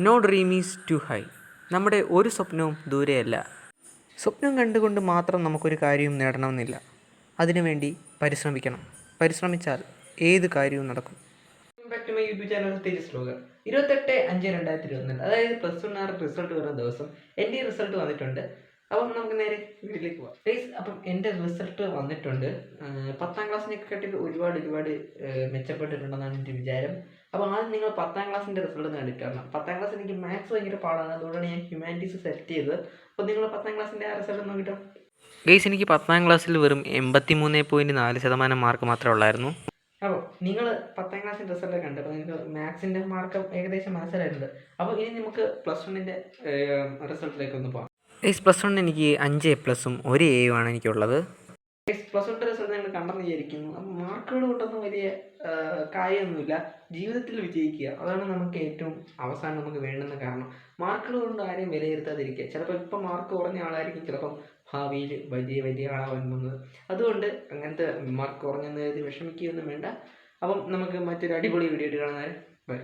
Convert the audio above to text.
No dream is too high. നമ്മുടെ ഒരു സ്വപ്നവും ദൂരെയല്ല. സ്വപ്നം കണ്ടുകൊണ്ട് മാത്രം നമുക്കൊരു കാര്യവും നേടണമെന്നില്ല. അതിനുവേണ്ടി പരിശ്രമിക്കണം. പരിശ്രമിച്ചാൽ ഏത് കാര്യവും നടക്കും. യൂട്യൂബ് ചാനൽ തേജസ് ഇരുപത്തെട്ട് അഞ്ച് രണ്ടായിരത്തി ഇരുപത്തിനാല് അതായത് പ്ലസ് വൺ ആറ് റിസൾട്ട് വരുന്ന ദിവസം എന്റെ റിസൾട്ട് വന്നിട്ടുണ്ട്. അപ്പം നമുക്ക് നേരെ വീട്ടിലേക്ക് ഗൈസ് അപ്പം എന്റെ റിസൾട്ട് വന്നിട്ടുണ്ട്. പത്താം ക്ലാസ്സിനെക്കാട്ടിൽ ഒരുപാട് ഒരുപാട് മെച്ചപ്പെട്ടിട്ടുണ്ടെന്നാണ് എന്റെ വിചാരം. അപ്പോൾ ആദ്യം നിങ്ങൾ പത്താം ക്ലാസ്സിന്റെ റിസൾട്ട് ഒന്ന് കണ്ടിട്ട് വരണം. പത്താം ക്ലാസ് എനിക്ക് മാത്സ് ഭയങ്കര പാടാണ്. അതുകൊണ്ടാണ് ഞാൻ ഹ്യൂമാനിറ്റീസ് സെലക്ട് ചെയ്തത്. അപ്പോൾ നിങ്ങൾ പത്താം ക്ലാസ്സിന്റെ ആ റിസൾട്ട് നോക്കിട്ടോ ഗൈസ് എനിക്ക് പത്താം ക്ലാസ്സിൽ വെറും എൺപത്തി മൂന്ന് പോയിന്റ് നാല് ശതമാനം മാർക്ക് മാത്രമേ ഉള്ളായിരുന്നു. അപ്പോൾ നിങ്ങൾ പത്താം ക്ലാസ്സിന്റെ റിസൾട്ട് കണ്ടു. അപ്പോൾ നിങ്ങൾക്ക് മാത്സിന്റെ മാർക്ക് ഏകദേശം മനസ്സിലായിട്ടുണ്ട്. അപ്പോൾ ഇനി നമുക്ക് പ്ലസ് വണ്ണിന്റെ റിസൾട്ടിലേക്ക് ഒന്ന് പോകാം. ഗൈസ് പ്ലസ് വണ്ണിന് എനിക്ക് അഞ്ച് എ പ്ലസും ഒരു എയും ആണ് എനിക്കുള്ളത്. പ്ലസ് വണ്ണിന്റെ റിസൾട്ട് ഞങ്ങൾ കണ്ടെന്ന് വിചാരിക്കുന്നു. അപ്പം മാർക്കുകൾ കൊണ്ടൊന്നും വലിയ കാര്യമൊന്നുമില്ല. ജീവിതത്തിൽ വിജയിക്കുക. അതാണ് നമുക്ക് ഏറ്റവും അവസാനം നമുക്ക് വേണ്ടുന്ന കാരണം. മാർക്കുകൾ കൊണ്ട് ആരെയും വിലയിരുത്താതിരിക്കുക. ചിലപ്പോൾ ഇപ്പം മാർക്ക് കുറഞ്ഞ ആളായിരിക്കും. ചിലപ്പം ഭാവിയിൽ വലിയ വലിയ ആളാവാൻ പോകുന്നത്. അതുകൊണ്ട് അങ്ങനത്തെ മാർക്ക് കുറഞ്ഞെന്ന് കരുതി വിഷമിക്കുകയൊന്നും വേണ്ട. അപ്പം നമുക്ക് മറ്റൊരു അടിപൊളി വീഡിയോ ആയിട്ട് കാണാൻ ബൈ